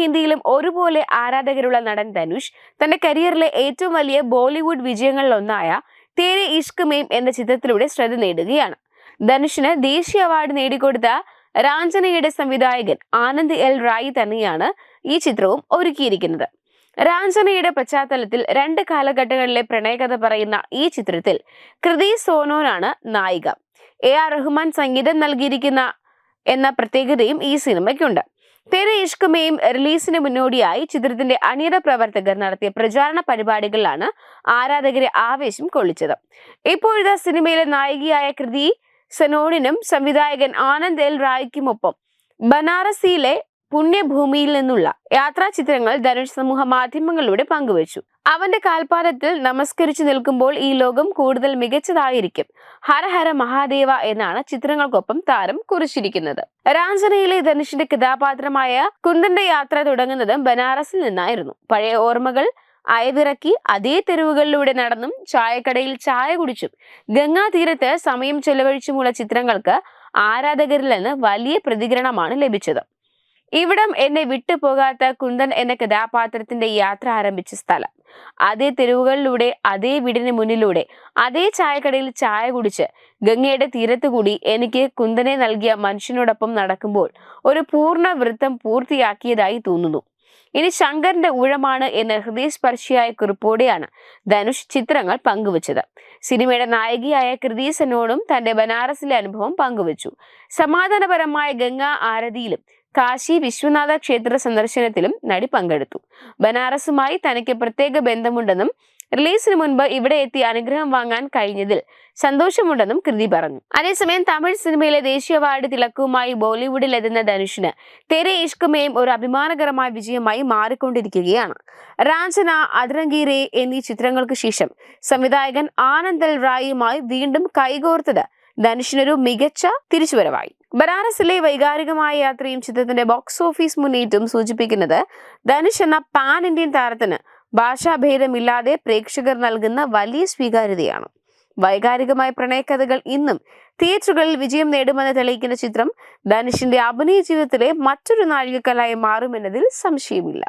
ഹിന്ദിയിലും ഒരുപോലെ ആരാധകരുള്ള നടൻ ധനുഷ് തന്റെ കരിയറിലെ ഏറ്റവും വലിയ ബോളിവുഡ് വിജയങ്ങളിലൊന്നായ തേരെ ഇഷ്ക് മേം എന്ന ചിത്രത്തിലൂടെ ശ്രദ്ധ നേടുകയാണ്. ധനുഷിന് ദേശീയ അവാർഡ് നേടിക്കൊടുത്ത രാഞ്ജനയുടെ സംവിധായകൻ ആനന്ദ് എൽ റായി തന്നെയാണ് ഈ ചിത്രവും ഒരുക്കിയിരിക്കുന്നത്. രാഞ്ജനയുടെ പശ്ചാത്തലത്തിൽ രണ്ട് കാലഘട്ടങ്ങളിലെ പ്രണയകഥ പറയുന്ന ഈ ചിത്രത്തിൽ കൃതി സോനോനാണ് നായിക. എ ആർ റഹ്മാൻ സംഗീതം നൽകിയിരിക്കുന്ന എന്ന പ്രത്യേകതയും ഈ സിനിമയ്ക്കുണ്ട്. തെരെ ഇഷ്കമയും റിലീസിന് മുന്നോടിയായി ചിത്രത്തിന്റെ അണിയറ പ്രവർത്തകർ നടത്തിയ പ്രചാരണ പരിപാടികളിലാണ് ആരാധകരെ ആവേശം കൊള്ളിച്ചത്. ഇപ്പോഴത്തെ സിനിമയിലെ നായികയായ കൃതി സനോണിനും സംവിധായകൻ ആനന്ദ് എൽ റായ്ക്കുമൊപ്പം ബനാറസിയിലെ പുണ്യഭൂമിയിൽ നിന്നുള്ള യാത്രാ ചിത്രങ്ങൾ ധനുഷ് സമൂഹ മാധ്യമങ്ങളിലൂടെ പങ്കുവച്ചു. അവന്റെ കാൽപാദത്തിൽ നമസ്കരിച്ചു നിൽക്കുമ്പോൾ ഈ ലോകം കൂടുതൽ മികച്ചതായിരിക്കും. ഹര ഹര മഹാദേവ എന്നാണ് ചിത്രങ്ങൾക്കൊപ്പം താരം കുറിച്ചിരിക്കുന്നത്. രാഞ്ചനയിലെ ധനുഷിന്റെ കഥാപാത്രമായ കുന്ദന്റെ യാത്ര തുടങ്ങുന്നത് ബനാറസിൽ നിന്നായിരുന്നു. പഴയ ഓർമ്മകൾ അയവിറക്കി അതേ തെരുവുകളിലൂടെ നടന്നും ചായക്കടയിൽ ചായ കുടിച്ചും ഗംഗാതീരത്ത് സമയം ചെലവഴിച്ചുമുള്ള ചിത്രങ്ങൾക്ക് ആരാധകരിൽ നിന്ന് വലിയ പ്രതികരണമാണ് ലഭിച്ചത്. ഇവിടം എന്നെ വിട്ടുപോകാത്ത കുന്ദൻ എന്ന കഥാപാത്രത്തിന്റെ യാത്ര ആരംഭിച്ച സ്ഥലം. അതേ തെരുവുകളിലൂടെ അതേ വീടിന് മുന്നിലൂടെ അതേ ചായക്കടയിൽ ചായ കുടിച്ച് ഗംഗയുടെ തീരത്തുകൂടി എനിക്ക് കുന്ദനെ നൽകിയ മനുഷ്യനോടൊപ്പം നടക്കുമ്പോൾ ഒരു പൂർണ വൃത്തം പൂർത്തിയാക്കിയതായി തോന്നുന്നു. ഇനി ശങ്കറിന്റെ ഊഴമാണ് എന്ന ഹൃദയസ്പർശിയായ കുറിപ്പോടെയാണ് ധനുഷ് ചിത്രങ്ങൾ പങ്കുവച്ചത്. സിനിമയുടെ നായികയായ കൃതീസനോടും തന്റെ ബനാറസിലെ അനുഭവം പങ്കുവച്ചു. സമാധാനപരമായ ഗംഗാ ആരതിയിലും കാശി വിശ്വനാഥ ക്ഷേത്ര സന്ദർശനത്തിലും നടി പങ്കെടുത്തു. ബനാറസുമായി തനിക്ക് പ്രത്യേക ബന്ധമുണ്ടെന്നും റിലീസിന് മുൻപ് ഇവിടെ എത്തി അനുഗ്രഹം വാങ്ങാൻ കഴിഞ്ഞതിൽ സന്തോഷമുണ്ടെന്നും കൃതി പറഞ്ഞു. അതേസമയം തമിഴ് സിനിമയിലെ ദേശീയ അവാർഡ് തിളക്കവുമായി ബോളിവുഡിൽ എത്തുന്ന ധനുഷിന് തെരെ ഇഷ്കുമയും ഒരു അഭിമാനകരമായ വിജയമായി മാറിക്കൊണ്ടിരിക്കുകയാണ്. റാഞ്ചന അദ്രംഗീറെ എന്നീ ചിത്രങ്ങൾക്ക് ശേഷം സംവിധായകൻ ആനന്ദൽ റായിയുമായി വീണ്ടും കൈകോർത്തത് ധനുഷിനൊരു മികച്ച തിരിച്ചുവരവായി. ബനാറസിലെ വൈകാരികമായ യാത്രയും ചിത്രത്തിന്റെ ബോക്സ് ഓഫീസ് മുന്നേറ്റവും സൂചിപ്പിക്കുന്നത് ധനുഷ് എന്ന പാൻ ഇന്ത്യൻ താരത്തിന് ഭാഷാഭേദമില്ലാതെ പ്രേക്ഷകർ നൽകുന്ന വലിയ സ്വീകാര്യതയാണ്. വൈകാരികമായ പ്രണയകഥകൾ ഇന്നും തിയേറ്ററുകളിൽ വിജയം നേടുമെന്ന് തെളിയിക്കുന്ന ചിത്രം ധനുഷിന്റെ അഭിനയ ജീവിതത്തിലെ മറ്റൊരു നാഴികക്കലായി മാറുമെന്നതിൽ സംശയമില്ല.